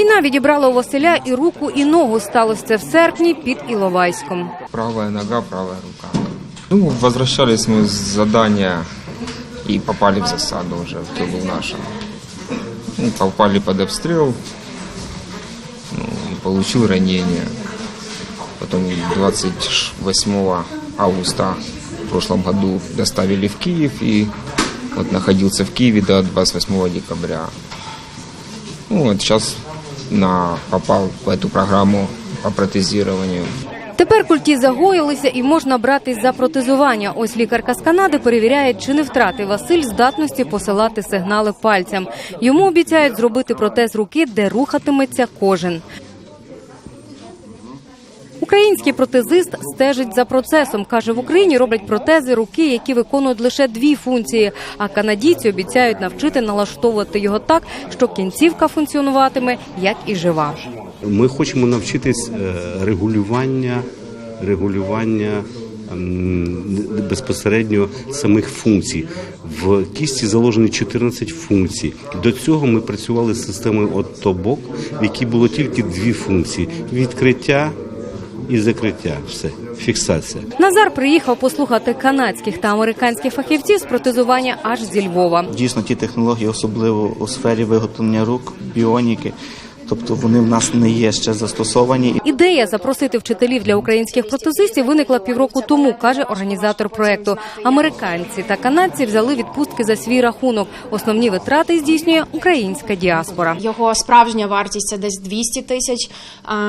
Війна відібрала у Василя і руку, і ногу. Сталося це в серпні під Іловайськом. Правая нога, правая рука. Ну, возвращались мы с задания и попали в засаду уже в тылу нашем. Ну, попали под обстрел, ну, получил ранение. Потом 28 августа в прошлом году доставили в Киев и вот находился в Киеве до 28 декабря. Ну, вот сейчас на, попал в эту программу по протезированию. Тепер культі загоїлися і можна братись за протезування. Ось лікарка з Канади перевіряє, чи не втратив Василь здатності посилати сигнали пальцям. Йому обіцяють зробити протез руки, де рухатиметься кожен. Український протезист стежить за процесом. каже, в Україні роблять протези руки, які виконують лише дві функції. А канадійці обіцяють навчити налаштовувати його так, що кінцівка функціонуватиме як і жива. Ми хочемо навчитись е, регулювання, регулювання безпосередньо самих функцій. В кісті заложені 14 функцій. До цього ми працювали з системою оттобок, в якій було тільки дві функції: відкриття і закриття. Все, фіксація. Назар приїхав послухати канадських та американських фахівців з протезування аж зі Львова. Дійсно, ті технології, особливо у сфері виготовлення рук, біоніки, тобто вони в нас не є ще застосовані. Ідея запросити вчителів для українських протезистів виникла півроку тому, каже організатор проекту. Американці та канадці взяли відпустки за свій рахунок. Основні витрати здійснює українська діаспора. Його справжня вартість це десь 200 тисяч.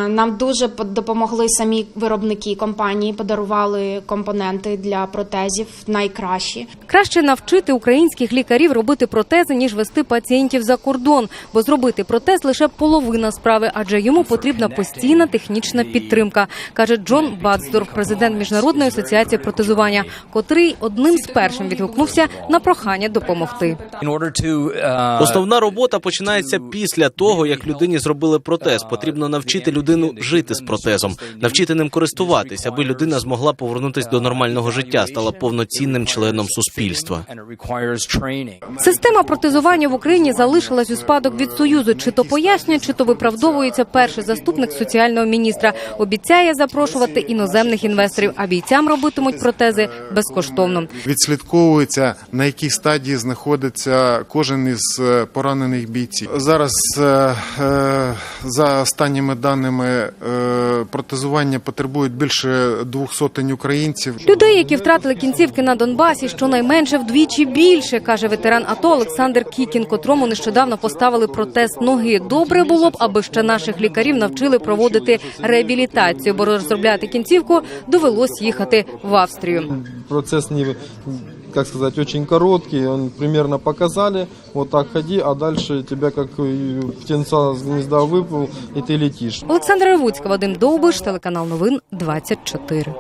Нам дуже допомогли самі виробники компанії, подарували компоненти для протезів найкращі. Краще навчити українських лікарів робити протези, ніж вести пацієнтів за кордон, бо зробити протез лише половина справи, адже йому потрібна постійна технічна підтримка, каже Джон Бадздорф, президент міжнародної асоціації протезування, котрий одним з першим відгукнувся на прохання допомогти. uh, Основна робота починається після того, як людині зробили протез. Потрібно навчити людину жити з протезом, навчити ним користуватись, аби людина змогла повернутися до нормального життя, стала повноцінним членом суспільства. Система протезування в Україні залишилась у спадок від союзу. Чи то пояснює, чи то виправдовується перший заступник соціального міністра. Обіцяє запрошувати іноземних інвесторів, а бійцям робитимуть протези безкоштовно. відслідковується на якій стадії знаходиться кожен із е, поранених бійців. Зараз е, е, за останніми даними протезування потребують більше двох сотень українців. Людей, які втратили кінцівки на Донбасі, щонайменше вдвічі більше, каже ветеран АТО Олександр Кікін, котрому нещодавно поставили протез ноги. Добре було б, аби ще наших лікарів навчили проводити реабілітацію, бо розробляти кінцівку довелось їхати в Австрію. процесс не, как сказать, очень короткий, он примерно показали, вот так ходи, а дальше тебя как э, птенца с гнезда выпал, и ты летишь. Олександра Ревуцька, Вадим Довбиш, телеканал Новин 24.